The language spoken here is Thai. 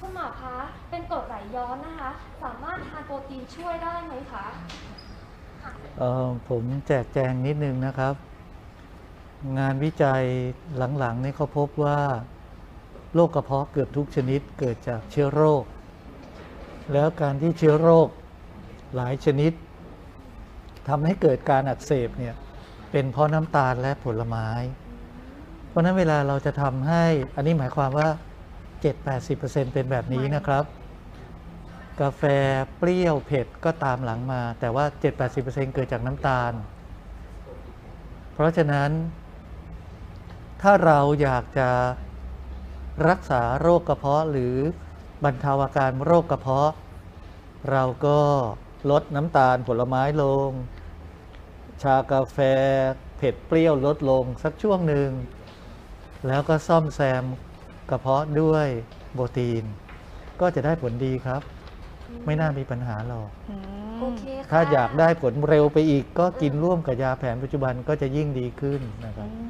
คุณหมอคะ เป็นกรดไหลย้อนนะคะ สามารถทานโปรตีนช่วยได้ไหมคะเออผมแจกแจงนิดนึงนะครับ งานวิจัยหลังๆนี่เขาพบว่าโรคกระเพาะเกือบทุกชนิดเกิดจากเชื้อโรค แล้วการที่เชื้อโรคหลายชนิดทำให้เกิดการอักเสบเนี่ยเป็นเพราะน้ำตาลและผลไม้ เพราะนั้นเวลาเราจะทำให้อันนี้หมายความว่า 7-80%เป็นแบบนี้นะครับ กาแฟเปรี้ยวเผ็ดก็ตามหลังมา แต่ว่า 7-80%เกิดจากน้ำตาล เพราะฉะนั้น ถ้าเราอยากจะรักษาโรคกระเพาะหรือบรรเทาอาการโรคกระเพาะ เราก็ลดน้ำตาลผลไม้ลง ชากาแฟเผ็ดเปรี้ยวลดลงสักช่วงหนึ่ง แล้วก็ซ่อมแซม กระเพาะด้วยโปรตีน ก็จะได้ผลดีครับ ไม่น่ามีปัญหาหรอก อืม โอเคค่ะถ้าอยากได้ผลเร็วไปอีก ก็กินร่วมกับยาแผนปัจจุบันก็จะยิ่งดีขึ้นนะครับ อืม